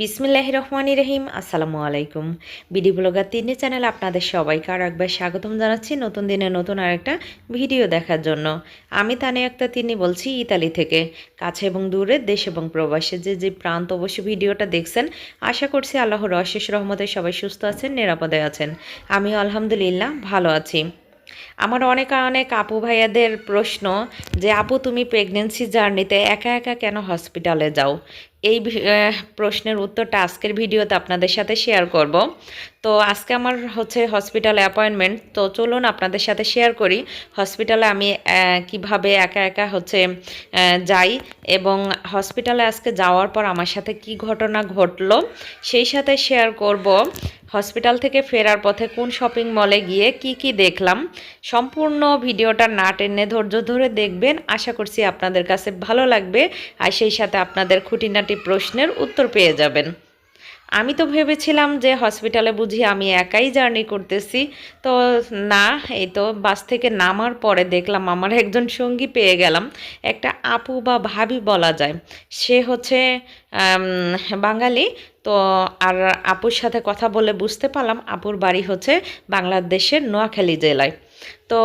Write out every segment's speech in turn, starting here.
বিসমিল্লাহ রহমানি রহিম, আসসালামু আলাইকুম। বিডি ব্লগার তিন্নি চ্যানেল আপনাদের সবাইকে আর একবার স্বাগতম জানাচ্ছি নতুন দিনে নতুন আরেকটা ভিডিও দেখার জন্য। আমি তানে একটা তিনি বলছি ইতালি থেকে। কাছে এবং দূরে, দেশ এবং প্রবাসে যে যে প্রান্ত অবশ্যই ভিডিওটা দেখছেন, আশা করছি আল্লাহর অশেষ রহমতে সবাই সুস্থ আছেন, নিরাপদে আছেন। আমি আলহামদুলিল্লাহ ভালো আছি। আমার অনেক অনেক আপু ভাইয়াদের প্রশ্ন যে, আপু, তুমি প্রেগনেন্সি জার্নিতে একা একা কেন হসপিটালে যাও? এই প্রশ্নের উত্তরটা আজকের ভিডিওতে আপনাদের সাথে শেয়ার করব। তো আজকে আমার হচ্ছে হসপিটালে অ্যাপয়েন্টমেন্ট তো চলুন আপনাদের সাথে শেয়ার করি হসপিটালে আমি কীভাবে একা একা হচ্ছে যাই এবং হসপিটালে আজকে যাওয়ার পর আমার সাথে কি ঘটনা ঘটলো সেই সাথে শেয়ার করব। হসপিটাল থেকে ফেরার পথে কোন শপিং মলে গিয়ে কি কি দেখলাম, সম্পূর্ণ ভিডিওটা না টেনে ধৈর্য ধরে দেখবেন। আশা করছি আপনাদের কাছে ভালো লাগবে, আর সেই সাথে আপনাদের খুঁটিনাটি প্রশ্নের উত্তর পেয়ে যাবেন। আমি তো ভেবেছিলাম যে হসপিটালে বুঝি আমি একাই জার্নি করতেছি। তো না, এই তো বাস থেকে নামার পরে দেখলাম আমার একজন সঙ্গী পেয়ে গেলাম। একটা আপু বা ভাবি বলা যায়। সে হচ্ছে বাঙালি। তো আর আপুর সাথে কথা বলে বুঝতে পারলাম, আপুর বাড়ি হচ্ছে বাংলাদেশের নোয়াখালী জেলায়। তো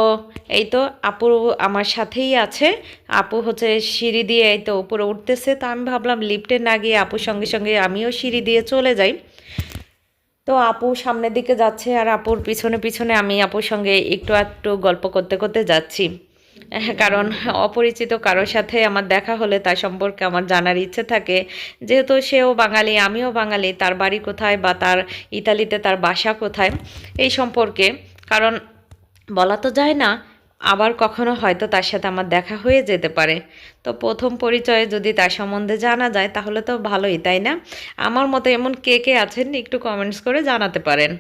এই তো আপু আমার সাথেই আছে। আপু হচ্ছে সিঁড়ি দিয়ে এই তো উপরে উঠতেছে। তো আমি ভাবলাম লিফটে না গিয়ে আপুর সঙ্গে সঙ্গে আমিও সিঁড়ি দিয়ে চলে যাই। তো আপু সামনের দিকে যাচ্ছে আর আপুর পিছনে পিছনে আমি আপুর সঙ্গে একটু একটু গল্প করতে করতে যাচ্ছি। কারণ অপরিচিত কারোর সাথে আমার দেখা হলে তার সম্পর্কে আমার জানার ইচ্ছে থাকে। যেহেতু সেও বাঙালি, আমিও বাঙালি, তার বাড়ি কোথায় বা তার ইতালিতে তার বাসা কোথায়, এই সম্পর্কে। কারণ বলা তো যায় না, আবার কখনো হয়তো তার সাথে আমার দেখা হয়ে যেতে পারে। তো প্রথম পরিচয়ে যদি তার সম্বন্ধে জানা যায়, তাহলে তো ভালোই, তাই না? আমার মতো এমন কে কে আছেন, একটু কমেন্টস করে জানাতে পারেন।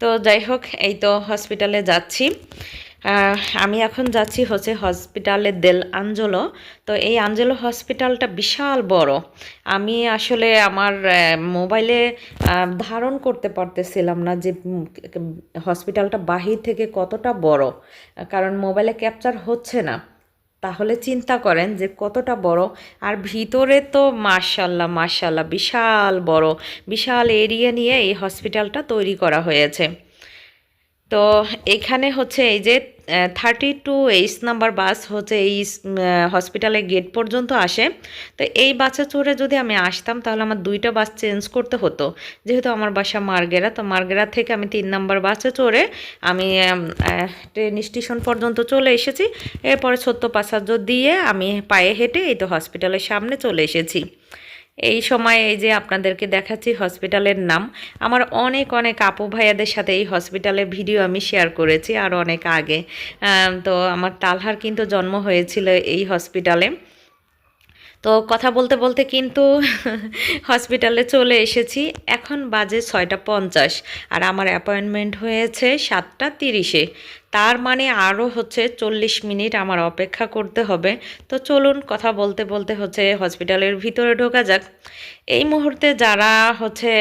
তো যাই হোক, এই তো হসপিটালে যাচ্ছি। আমি এখন যাচ্ছি হচ্ছে হসপিটালে দেল আঞ্জলো। তো এই আঞ্জলো হসপিটালটা বিশাল বড়। আমি আসলে আমার মোবাইলে ধারণ করতে পারতেছিলাম না যে হসপিটালটা বাহির থেকে কতটা বড়। কারণ মোবাইলে ক্যাপচার হচ্ছে না। তাহলে চিন্তা করেন যে কতটা বড়। আর ভিতরে তো মার্শাল্লাহ মার্শাল্লাহ বিশাল বড়। বিশাল এরিয়া নিয়ে এই হসপিটালটা তৈরি করা হয়েছে। তো এখানে হচ্ছে এই যে thirty two H number bus হচ্ছে এই হসপিটালের গেট পর্যন্ত আসে। তো এই বাসে চড়ে যদি আমি আসতাম, তাহলে আমার দুইটা বাস চেঞ্জ করতে হতো। যেহেতু আমার বাসা মার্গেরা, তো মার্গেরা থেকে আমি তিন নাম্বার বাসে চড়ে আমি ট্রেন স্টেশন পর্যন্ত চলে এসেছি। এরপরে ছোট্ট প্যাসার্য দিয়ে আমি পায়ে হেঁটে এই তো হসপিটালের সামনে চলে এসেছি। এই সময় এই যে আপনাদেরকে দেখাচ্ছি হসপিটালের নাম, আমার অনেক অনেক আপু ভাইয়াদের সাথে এই হসপিটালের ভিডিও আমি শেয়ার করেছি আর অনেক আগে। তো আমার তালহার কিন্তু জন্ম হয়েছিল এই হসপিটালে। তো কথা বলতে বলতে কিন্তু হসপিটালে চলে এসেছি। এখন বাজে ছয়টা পঞ্চাশ আর আমার অ্যাপয়েন্টমেন্ট হয়েছে সাতটা তিরিশে। তার মানে আরও হচ্ছে চল্লিশ মিনিট আমার অপেক্ষা করতে হবে। তো চলুন কথা বলতে বলতে হচ্ছে হসপিটালের ভিতরে ঢোকা যাক। এই মুহূর্তে যারা হচ্ছে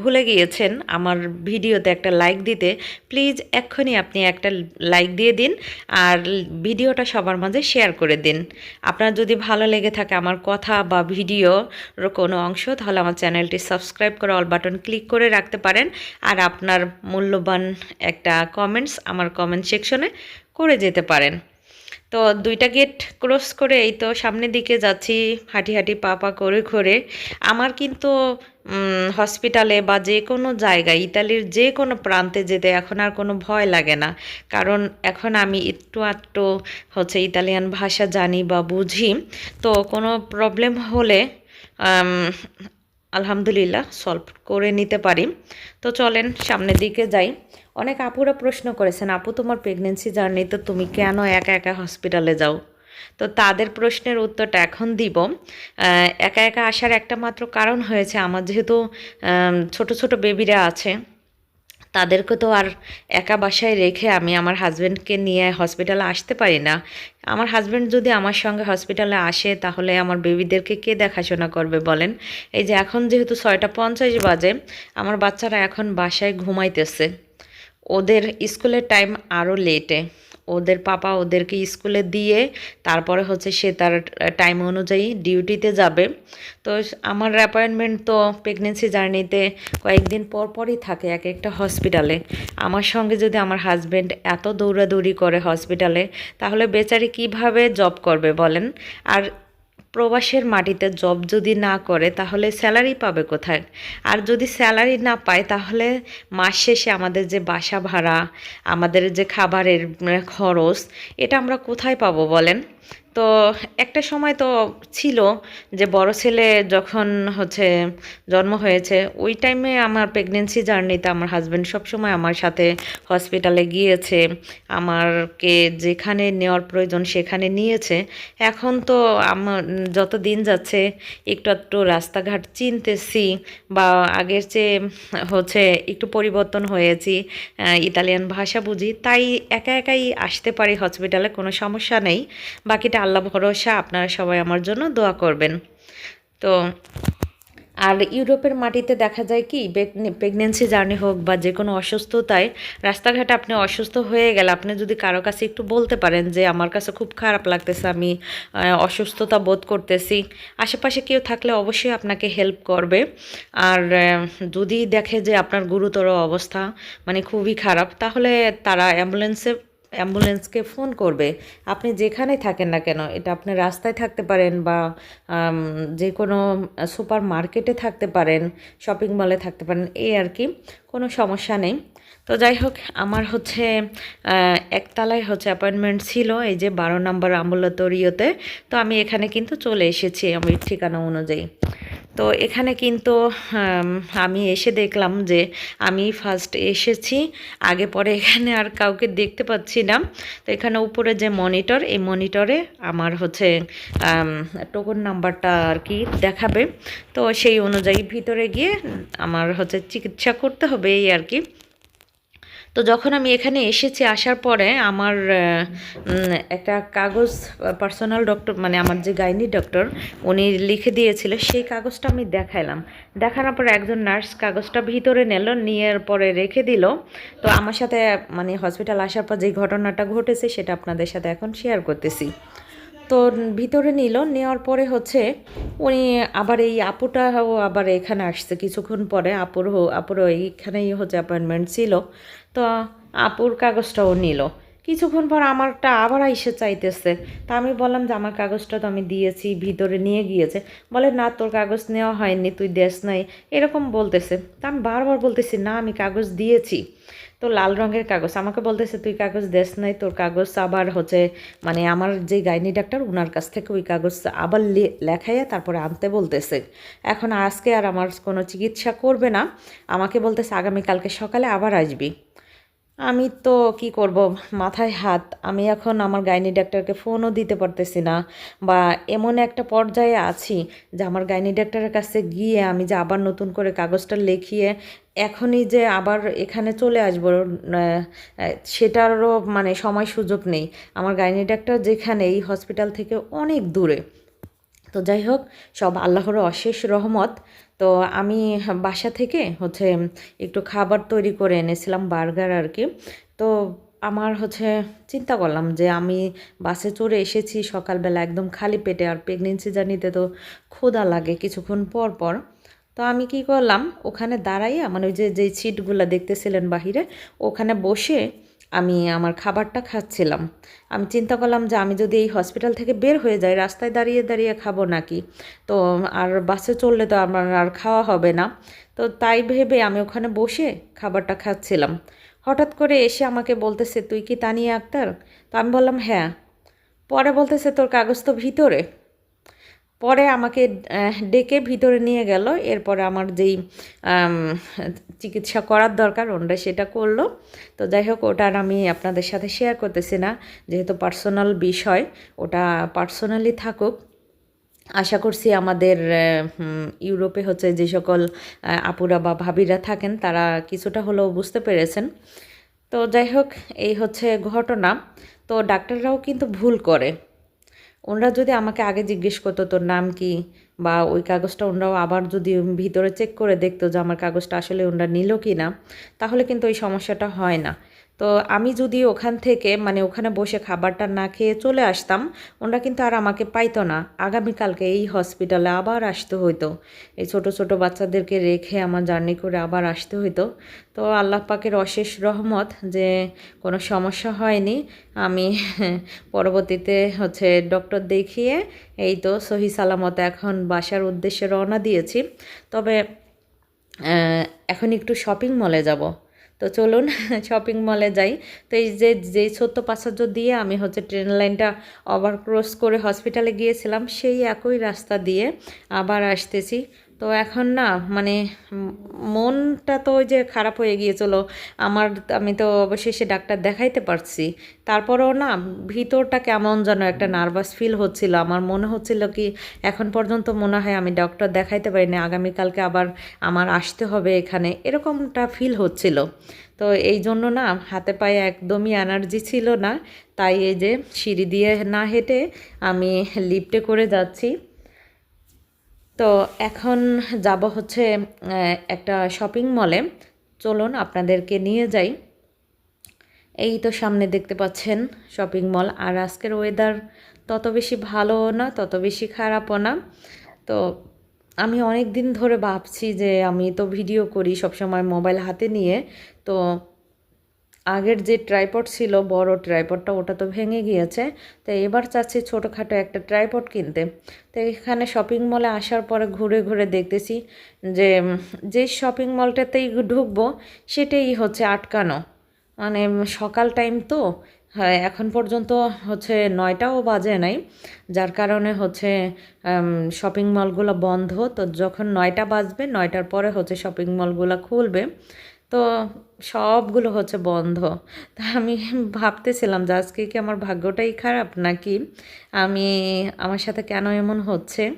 ভুলে গিয়েছেন আমার ভিডিওতে একটা লাইক দিতে, প্লিজ এক্ষুনি আপনি একটা লাইক দিয়ে দিন আর ভিডিওটা সবার মাঝে শেয়ার করে দিন। আপনার যদি ভালো লেগে থাকে আমার কথা বা ভিডিওর কোনো অংশ, তাহলে আমার চ্যানেলটি সাবস্ক্রাইব করে অল বাটন ক্লিক করে রাখতে পারেন। আর আপনার মূল্যবান একটা কমেন্টস আমার কমেন্ট সেকশনে করে যেতে পারেন। তো দুইটা গেট ক্রস করে এই তো সামনের দিকে যাচ্ছি, হাঁটি হাঁটি পা পা করে করে আমার কিন্তু হসপিটালে বা যে কোনো জায়গায়, ইতালির যে কোনো প্রান্তে যেতে এখন আর কোনো ভয় লাগে না। কারণ এখন আমি একটু আধটু হচ্ছে ইতালিয়ান ভাষা জানি বা বুঝি। তো কোনো প্রবলেম হলে আলহামদুলিল্লাহ সলভ করে নিতে পারি। তো চলেন সামনের দিকে যাই। অনেক আপুরা প্রশ্ন করেছেন, আপু, তোমার প্রেগনেন্সি জার্নি তো তুমি কেন একা একা হসপিটালে যাও? তো তাদের প্রশ্নের উত্তরটা এখন দিব। একা একা আসার একটা মাত্র কারণ হয়েছে, আমার যেহেতু ছোট ছোট বেবিরা আছে তাদেরকে তো আর একা বাসায় রেখে আমি আমার হাজব্যান্ডকে নিয়ে হসপিটালে আসতে পারি না। আমার হাজব্যান্ড যদি আমার সঙ্গে হসপিটালে আসে, তাহলে আমার বেবিদেরকে কে দেখাশোনা করবে বলেন? এই যে এখন যেহেতু ছয়টা পঞ্চাশ বাজে, আমার বাচ্চারা এখন বাসায় ঘুমাইতেছে। ওদের স্কুলের টাইম আরও লেটে ওদের পাপা ওদেরকে স্কুলে দিয়ে তারপরে হচ্ছে সে তার টাইম অনুযায়ী ডিউটিতে যাবে। তো আমার অ্যাপয়েন্টমেন্ট তো প্রেগনেন্সি জার্নিতে কয়েকদিন পর পরই থাকে এক একটা হসপিটালে আমার সঙ্গে যদি আমার হাজব্যান্ড এত দৌড়াদৌড়ি করে হসপিটালে তাহলে বেচারি কীভাবে জব করবে বলেন? আর প্রবাসের মাটিতে জব যদি না করে, তাহলে স্যালারি পাবে কোথায়? আর যদি স্যালারি না পায়, তাহলে মাস শেষে আমাদের যে বাসা ভাড়া, আমাদের যে খাবারের খরচ, এটা আমরা কোথায় পাবো বলেন? তো একটা সময় তো ছিল যে বড় ছেলে যখন হচ্ছে জন্ম হয়েছে, ওই টাইমে আমার প্রেগনেন্সি জার্নিতে আমার হাজব্যান্ড সবসময় আমার সাথে হসপিটালে গিয়েছে, আমারকে যেখানে নেওয়ার প্রয়োজন সেখানে নিয়েছে। এখন তো আমার যত দিন যাচ্ছে একটু একটু রাস্তাঘাট চিনতেছি বা আগের চেয়ে হচ্ছে একটু পরিবর্তন হয়েছি ইতালিয়ান ভাষা বুঝি, তাই একা একাই আসতে পারি হসপিটালে কোনো সমস্যা নেই। বাকিটা আল্লাহ ভরসা, আপনারা সবাই আমার জন্য দোয়া করবেন। তো, আর ইউরোপের মাটিতে দেখা যায় কি প্রেগনেন্সি জার্নি হোক বা যে কোনো অসুস্থতায় রাস্তাঘাটে আপনি অসুস্থ হয়ে গেলে আপনি যদি কারও কাছে একটু বলতে পারেন যে, আমার কাছে খুব খারাপ লাগতেছে, আমি অসুস্থতা বোধ করতেছি। আশেপাশে কেউ থাকলে অবশ্যই আপনাকে হেল্প করবে। আর যদি দেখে যে আপনার গুরুতর অবস্থা মানে খুবই খারাপ, তাহলে তারা অ্যাম্বুলেন্সে অ্যাম্বুলেন্সকে ফোন করবে, আপনি যেখানেই থাকেন না কেন, এটা আপনি রাস্তায় থাকতে পারেন বা যে কোনো সুপার মার্কেটে থাকতে পারেন, শপিং মলে থাকতে পারেন, এই আর কি, কোনো সমস্যা নেই। তো যাই হোক, আমার হচ্ছে একতলায় হচ্ছে অ্যাপয়েন্টমেন্ট ছিল, এই যে বারো নম্বর আম্বুলাতরিওতে তো আমি এখানে কিন্তু চলে এসেছি, আমি ঠিকানা অনুযায়ী। তো এখানে কিন্তু আমি এসে দেখলাম যে আমি ফার্স্ট এসেছি, আগে পরে এখানে আর কাউকে দেখতে পাচ্ছি না। তো এখানে উপরে যে মনিটর এই মনিটরে আমার হচ্ছে টোকন নাম্বারটা আর কি দেখাবে। তো সেই অনুযায়ী ভিতরে গিয়ে আমার হচ্ছে চিকিৎসা করতে হবে এই আর কি। তো যখন আমি এখানে এসেছি আসার পরে আমার একটা কাগজ পার্সোনাল ডক্টর মানে আমার যে গাইনি ডক্টর উনি লিখে দিয়েছিল, সেই কাগজটা আমি দেখাইলাম। দেখানোর পরে একজন নার্স কাগজটা ভিতরে নিল নিয়ে পরে রেখে দিল। তো আমার সাথে মানে হসপিটাল আসার পর যে ঘটনাটা ঘটেছে, সেটা আপনাদের সাথে এখন শেয়ার করতেছি। তো ভিতরে নিল, নেওয়ার পরে হচ্ছে উনি আবার এই আপুটাও আবার এখানে আসছে। কিছুক্ষণ পরে আপুর আপুর এইখানেই হচ্ছে অ্যাপয়েন্টমেন্ট ছিল। তো আপুর কাগজটাও নিল। কিছুক্ষণ পর আমারটা আবার এসে চাইতেছে। তা আমি বললাম যে, আমার কাগজটা তো আমি দিয়েছি, ভিতরে নিয়ে গিয়েছে। বলে, না, তোর কাগজ নেওয়া হয়নি, তুই দেশ নাই। এরকম বলতেছে। তা আমি বারবার বলতেছি, না, আমি কাগজ দিয়েছি। তো লাল রঙের কাগজ। আমাকে বলতেছে, তুই কাগজ দেশ নাই, তোর কাগজ আবার হচ্ছে মানে আমার যে গাইনি ডাক্তার ওনার কাছ থেকে ওই কাগজ আবার লেখাইয়া তারপরে আনতে বলতেছে। এখন আজকে আর আমার কোনো চিকিৎসা করবে না। আমাকে বলতেছে আগামীকালকে সকালে আবার আসবি। আমি তো কি করব? মাথায় হাত। আমি এখন আমার গাইনি ডাক্তারকে ফোনও দিতে পারতেছি না। বা এমন একটা পর্যায়ে আছি যে আমার গাইনি ডাক্তারের কাছে গিয়ে আমি যে আবার নতুন করে কাগজটা লিখিয়ে এখনই যে আবার এখানে চলে আসব সেটারও মানে সময় সুযোগ নেই। আমার গাইনি ডাক্তার যেখানে এই হসপিটাল থেকে অনেক দূরে। তো যাই হোক, সব আল্লাহর অশেষ রহমত। তো আমি বাসা থেকে হচ্ছে একটু খাবার তৈরি করে এনেছিলাম, বার্গার আর কি। তো আমার হচ্ছে চিন্তা করলাম যে আমি বাসে চড়ে এসেছি, সকালবেলা একদম খালি পেটে আর প্রেগনেন্সি জার্নিতে তো ক্ষুধা লাগে কিছুক্ষণ পর পর। তো আমি কি করলাম, ওখানে দাঁড়াইয়া মানে ওই যে, যেই সিটগুলো দেখতেছিলেন বাহিরে, ওখানে বসে আমি আমার খাবারটা খাচ্ছিলাম। আমি চিন্তা করলাম যে আমি যদি এই হসপিটাল থেকে বের হয়ে যাই, রাস্তায় দাঁড়িয়ে দাঁড়িয়ে খাব নাকি? তো আর বাসে চললে তো আমার আর খাওয়া হবে না। তো তাই ভেবে আমি ওখানে বসে খাবারটা খাচ্ছিলাম। হঠাৎ করে এসে আমাকে বলতেছে, তুই কি তানিয়া আক্তার? তো আমি বললাম হ্যাঁ। পরে বলতেছে, তোর কাগজ তো ভিতরে। পরে আমাকে ডেকে ভিতরে নিয়ে গেল। এরপরে আমার যেই চিকিৎসা করার দরকার, ওনরা সেটা করল। তো যাই হোক, ওটা আর আমি আপনাদের সাথে শেয়ার করতেছি না। যেহেতু পার্সোনাল বিষয়, ওটা পার্সোনালি থাকুক। আশা করছি আমাদের ইউরোপে হচ্ছে যে সকল আপুরা বা ভাবিরা থাকেন, তারা কিছুটা হলেও বুঝতে পেরেছেন। তো যাই হোক, এই হচ্ছে ঘটনা। তো ডাক্তাররাও কিন্তু ভুল করে। ওনারা যদি আমাকে আগে জিজ্ঞেস করতো তোর নাম কি বা ওই কাগজটা ওনারাও আবার যদি ভিতরে চেক করে দেখতো যে আমার কাগজটা আসলে ওনারা নিল কি না তাহলে কিন্তু ওই সমস্যাটা হয় না। তো আমি যদি ওখান থেকে মানে ওখানে বসে খাবারটা না খেয়ে চলে আসতাম, ওনারা কিন্তু আর আমাকে পাইতো না। আগামীকালকে এই হসপিটালে আবার আসতে হইতো। এই ছোট ছোট বাচ্চাদেরকে রেখে আমার জার্নি করে আবার আসতে হইতো। তো আল্লাহ পাকের অশেষ রহমত যে কোনো সমস্যা হয়নি। আমি পরবর্তীতে হচ্ছে ডক্টর দেখিয়ে এই তো সহি সালামত এখন বাসার উদ্দেশ্যে রওনা দিয়েছি। তবে এখন একটু শপিং মলে যাব। তো চলুন শপিং মলে যাই। তো এই যে, যেই ছোট্ট প্যাসেঞ্জ দিয়ে আমি হচ্ছে ট্রেন লাইনটা ওভারক্রস করে হসপিটালে গিয়েছিলাম, সেই একই রাস্তা দিয়ে আবার আসতেছি। তো এখন না মানে মনটা তো যে খারাপ হয়ে গিয়েছিল। আমার, আমি তো অবশেষে ডাক্তার দেখাইতে পারছি। তারপরেও না, ভিতরটা কেমন যেন একটা নার্ভাস ফিল হচ্ছিল। আমার মনে হচ্ছিল কি, এখন পর্যন্ত মনে হয় আমি ডক্টর দেখাইতে পারিনি আগামীকালকে আবার আমার আসতে হবে এখানে। এরকমটা ফিল হচ্ছিল। তো এই জন্য না, হাতে পায়ে একদমই এনার্জি ছিল না। তাই এই যে সিঁড়ি দিয়ে না হেঁটে আমি লিফটে করে যাচ্ছি। তো এখন যাব হচ্ছে একটা শপিং মলে চলুন আপনাদেরকে নিয়ে যাই। এই তো সামনে দেখতে পাচ্ছেন শপিং মল আর আজকের ওয়েদার তত বেশি ভালো না, তত বেশি খারাপও না। তো আমি অনেক দিন ধরে ভাবছি যে আমি তো ভিডিও করি সবসময় মোবাইল হাতে নিয়ে। তো আগের যে ট্রাইপড ছিল, বড় ট্রাইপডটা ওটা তো ভেঙে গিয়েছে। তো এবার চাচ্ছি ছোটোখাটো একটা ট্রাইপড কিনতে। তো এখানে শপিং মলে আসার পরে ঘুরে ঘুরে দেখতেছি যে যে শপিং মলটাতেই ঢুকবো সেটাই হচ্ছে আটকানো। মানে সকাল টাইম তো হ্যাঁ এখন পর্যন্ত হচ্ছে নয়টাও বাজে নাই। যার কারণে হচ্ছে শপিং মলগুলো বন্ধ। তো যখন নয়টা বাজবে, নয়টার পরে হচ্ছে শপিং মলগুলো খুলবে। তো সবগুলো হচ্ছে বন্ধ। তা আমি ভাবতেছিলাম যে আজকে কি আমার ভাগ্যটাই খারাপ নাকি আমি আমার সাথে কেন এমন হচ্ছে?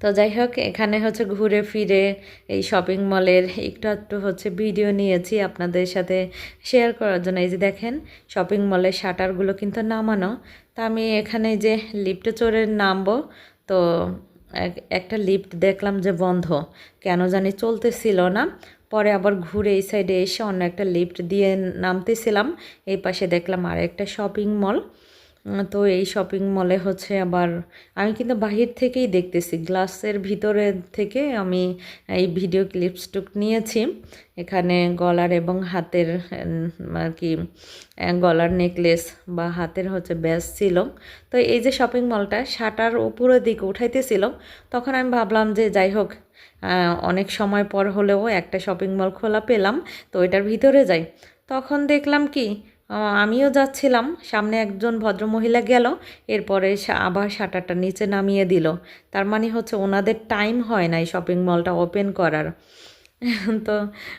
তো যাই হোক, এখানে হচ্ছে ঘুরে ফিরে এই শপিং মলের একটু একটু হচ্ছে ভিডিও নিয়েছি আপনাদের সাথে শেয়ার করার জন্য। এই যে দেখেন শপিং মলের শাটারগুলো কিন্তু নামানো। তা আমি এখানে যে লিফটে চড়ে নামবো, তো এক- একটা লিফট দেখলাম যে বন্ধ। কেন জানি চলতেছিল না। পরে আবার ঘুরে এই সাইডে এসে অন্য একটা লিফট দিয়ে নামতেছিলাম। এই পাশে দেখলাম আর একটা শপিং মল তো এই শপিং মলে হচ্ছে আবার আমি কিন্তু বাহির থেকেই দেখতেছি। গ্লাসের ভিতরে থেকে আমি এই ভিডিও ক্লিপসটুক নিয়েছি। এখানে গলার এবং হাতের আর কি গলার নেকলেস বা হাতের হচ্ছে ব্যাস ছিল। তো এই যে শপিং মলটা শাটার উপরের দিকে উঠাইতেছিল তখন আমি ভাবলাম যে যাই হোক অনেক সময় পর হলেও একটা শপিং মল খোলা পেলাম, তো এটার ভিতরে যাই। তখন দেখলাম কি আমিও যাচ্ছিলাম। সামনে একজন ভদ্রমহিলা গেল, এরপরে আবার শাটারটা নিচে নামিয়ে দিল। তার মানে হচ্ছে ওনাদের টাইম হয় না এই শপিং মলটা ওপেন করার। তো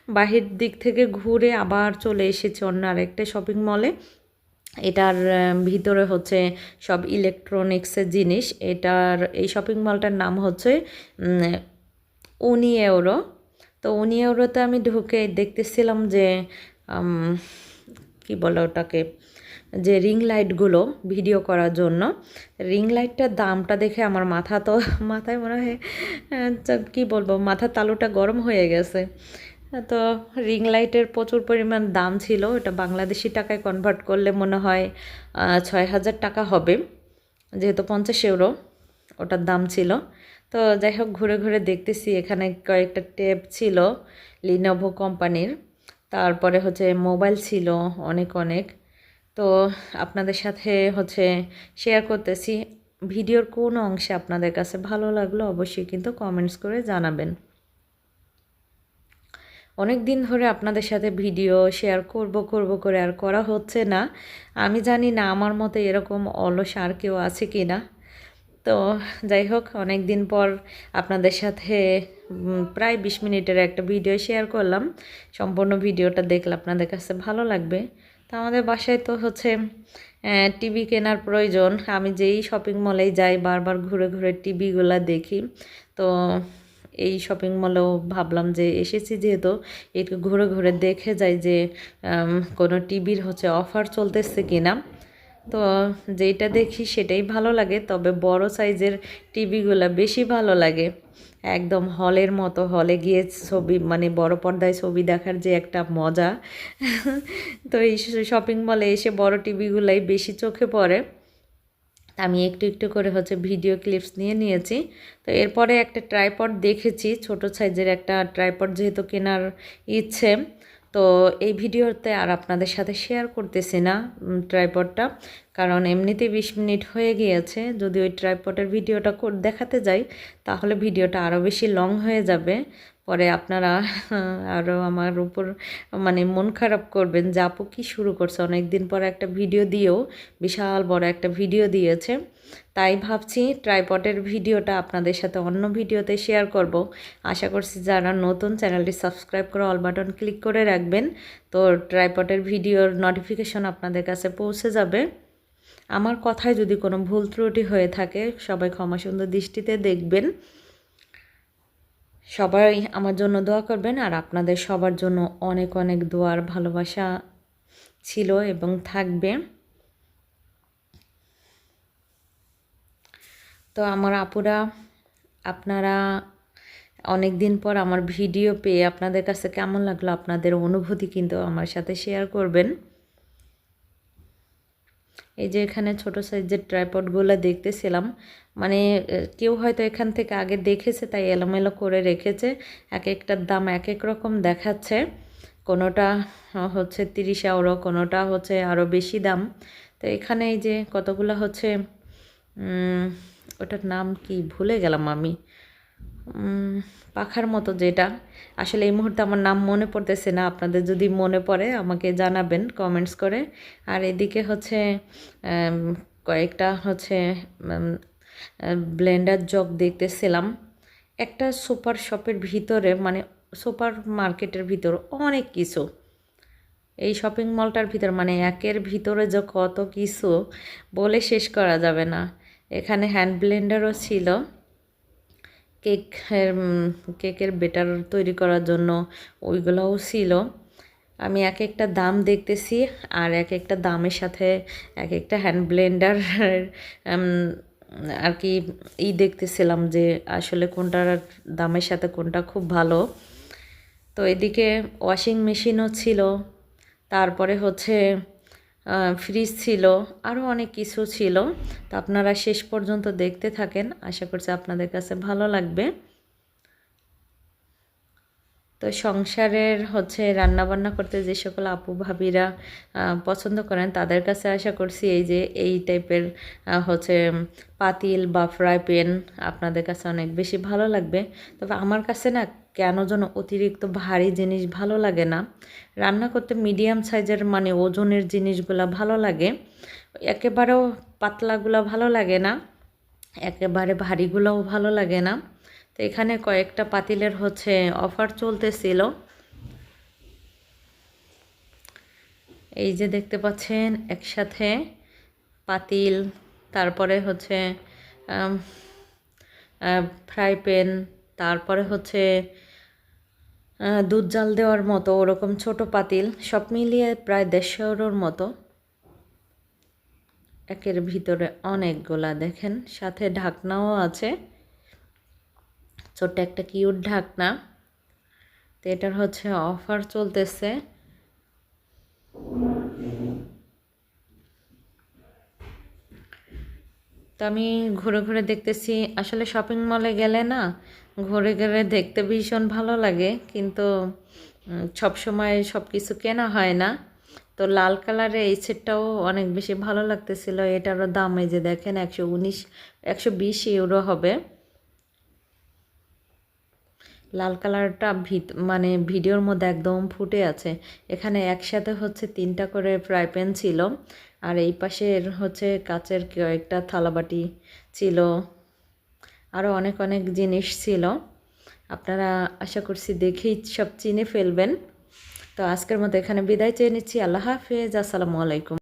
বাহির দিক থেকে ঘুরে আবার চলে এসেছি অন্য আরেকটা শপিং মলে এটার ভিতরে হচ্ছে সব ইলেকট্রনিক্সের জিনিস। এটার, এই শপিং মলটার নাম হচ্ছে উনি তো উনি ইউরোতে আমি ঢুকে দেখতেছিলাম যে কি বলে ওটাকে যে রিং লাইটগুলো ভিডিও করার জন্য। রিং লাইটটার দামটা দেখে আমার মাথা তো মাথায় মনে হয় আহ, কি বলব মাথার তালুটা গরম হয়ে গেছে। তো রিং লাইটের প্রচুর পরিমাণ দাম ছিল এটা বাংলাদেশি টাকায় কনভার্ট করলে মনে হয় ছয় হাজার টাকা হবে। যেহেতু পঞ্চাশ ইউরো ওটার দাম ছিল। তো যাই হোক ঘুরে ঘুরে দেখতেছি এখানে কয়েকটা ট্যাব ছিল লিনোভো কোম্পানির তারপরে হচ্ছে মোবাইল ছিল অনেক অনেক। তো আপনাদের সাথে হচ্ছে শেয়ার করতেছি। ভিডিওর কোন অংশে আপনাদের কাছে ভালো লাগল অবশ্যই কিন্তু কমেন্টস করে জানাবেন। অনেক দিন ধরে আপনাদের সাথে ভিডিও শেয়ার করব করব করে আর করা হচ্ছে না। আমি জানি না আমার মতো এরকম অলস আর কেউ আছে কি না তো যাই হোক, অনেক দিন পর আপনাদের সাথে প্রায় বিশ মিনিটের একটা ভিডিও শেয়ার করলাম। সম্পূর্ণ ভিডিওটা দেখলে আপনাদের কাছে ভালো লাগবে। তো আমাদের বাসায় তো হচ্ছে টিভি কেনার প্রয়োজন। আমি যেই শপিং মলেই যাই, বারবার ঘুরে ঘুরে টিভিগুলা দেখি। তো এই শপিং মলেও ভাবলাম যে এসেছি যেহেতু, একটু ঘুরে ঘুরে দেখে যাই যে কোনো টিভির হচ্ছে অফার চলতেছে কিনা। তো যেটা দেখি সেটাই ভালো লাগে, তবে বড় সাইজের টিভিগুলো বেশি ভালো লাগে। একদম হলের মতো হলে গিয়ে ছবি মানে বড় পর্দায় ছবি দেখার যে একটা মজা। তো এই শপিং মলে এসে বড় টিভিগুলাই বেশি চোখে পড়ে। আমি একটু একটু করে হচ্ছে ভিডিও ক্লিপস নিয়ে নিয়েছি। তো এরপরে একটা ট্রাইপড দেখেছি, ছোট সাইজের একটা ট্রাইপড যেহেতু কেনার ইচ্ছে। তো এই ভিডিওতে আর আপনাদের সাথে শেয়ার করতেছি না ট্রাইপডটা কারণ এমনিতে বিশ মিনিট হয়ে গিয়েছে, যদি ওই ট্রাইপডের ভিডিওটা দেখাতে যাই, তাহলে ভিডিওটা আরও বেশি লং হয়ে যাবে। পরে আপনারা আরও আমার উপর মানে মন খারাপ করবেন যে আপু কী শুরু করছে? অনেক দিন পর একটা ভিডিও দিয়েও বিশাল বড় একটা ভিডিও দিয়েছে। তাই ভাবছি ট্রাইপটের ভিডিওটা আপনাদের সাথে অন্য ভিডিওতে শেয়ার করব। আশা করছি যারা নতুন চ্যানেলটি সাবস্ক্রাইব করে অল বাটন ক্লিক করে রাখবেন, তো ট্রাইপটের ভিডিওর নোটিফিকেশন আপনাদের কাছে পৌঁছে যাবে। আমার কথায় যদি কোনো ভুল ত্রুটি হয়ে থাকে, সবাই ক্ষমা সুন্দর দৃষ্টিতে দেখবেন। সবাই আমার জন্য দোয়া করবেন আর আপনাদের সবার জন্য অনেক অনেক দোয়ার ভালোবাসা ছিল এবং থাকবে। তো আমার আপুরা, আপনারা অনেক দিন পর আমার ভিডিও পেয়ে আপনাদের কাছে কেমন লাগল? আপনাদের অনুভূতি কিন্তু আমার সাথে শেয়ার করবেন। এই যে এখানে ছোট সাইজের ট্রাইপডগুলো দেখতেছিলাম মানে কেউ হয়তো এখান থেকে আগে দেখেছে, তাই এলোমেলো করে রেখেছে। এক একটার দাম এক এক রকম দেখাচ্ছে। কোনোটা হচ্ছে তিরিশ আউরো কোনোটা হচ্ছে আরও বেশি দাম। তো এখানে এই যে কতগুলো হচ্ছে ওটার নাম কি ভুলে গেলাম আমি। পাখার মতো যেটা। আসলে এই মুহূর্তে আমার নাম মনে পড়তেছে না। আপনাদের যদি মনে পড়ে, আমাকে জানাবেন কমেন্টস করে। আর এদিকে হচ্ছে কয়েকটা হচ্ছে ব্লেন্ডার জগ দেখতেছিলাম। একটা সুপার শপের ভিতরে মানে সুপার মার্কেটের ভিতর অনেক কিছু। এই শপিং মলটার ভিতর মানে একের ভিতরে যে কত কিছু বলে শেষ করা যাবে না। এখানে হ্যান্ড ব্লেন্ডারও ছিল। কেকের কেকের বেটার তৈরি করার জন্য ওইগুলোও ছিল। আমি এক একটা দাম দেখতেছি আর এক একটা দামের সাথে এক একটা হ্যান্ড ব্লেন্ডার আর কি ই দেখতেছিলাম যে আসলে কোনটার দামের সাথে কোনটা খুব ভালো। তো এদিকে ওয়াশিং মেশিনও ছিল। তারপরে হচ্ছে ফ্রিজ ছিল আরও অনেক কিছু ছিল। তা আপনারা শেষ পর্যন্ত দেখতে থাকেন। আশা করছি আপনাদের কাছে ভালো লাগবে। তো সংসারের হচ্ছে রান্না বান্না করতে যে সকল আপু ভাবিরা পছন্দ করেন তাদের কাছে আশা করছি এই যে এই টাইপের হচ্ছে পাতিল বা ফ্রাই প্যান আপনাদের কাছে অনেক বেশি ভালো লাগবে। তবে আমার কাছে না কেন যেন অতিরিক্ত ভারী জিনিস ভালো লাগে না। রান্না করতে মিডিয়াম সাইজের মানে ওজনের জিনিসগুলো ভালো লাগে। একেবারেও পাতলাগুলো ভালো লাগে না, একেবারে ভারীগুলোও ভালো লাগে না। তো এখানে কয়েকটা পাতিলের হচ্ছে অফার চলতেছিল। এই যে দেখতে পাচ্ছেন, একসাথে পাতিল, তারপরে হচ্ছে ফ্রাই প্যান, তারপরে হচ্ছে দুধ জাল দেওয়ার মতো ওরকম ছোট পাতিল, সব মিলিয়ে প্রায় দেড়শোর মতো। একের ভিতরে অনেকগুলা দেখেন, সাথে ঢাকনাও আছে। ছোট্ট একটা কিউট ঢাকনা। তো এটার হচ্ছে অফার চলতেছে। তো আমি ঘুরে ঘুরে দেখতেছি, আসলে শপিং মলে গেলে না, ঘুরে ঘুরে দেখতে ভীষণ ভালো লাগে, কিন্তু সব সময় সব কিছু কেনা হয় না। তো লাল কালারের এই সেটটাও অনেক বেশি ভালো লাগতেছিল, এটারও দাম এই যে দেখেন, একশো উনিশ, একশো বিশ ইউরো হবে। লাল কালারটা ভিত মানে ভিডিওর মধ্যে একদম ফুটে আছে। এখানে একসাথে হচ্ছে তিনটা করে ফ্রাই প্যান ছিল। আর এই পাশের হচ্ছে কাচের কয়েকটা থালাবাটি ছিল। আরও অনেক অনেক জিনিস ছিল। আপনারা আশা করছি দেখেই সব চিনে ফেলবেন। তো আজকের মতো এখানে বিদায় চেয়ে নিচ্ছি। আল্লাহ হাফেজ। আসসালামু আলাইকুম।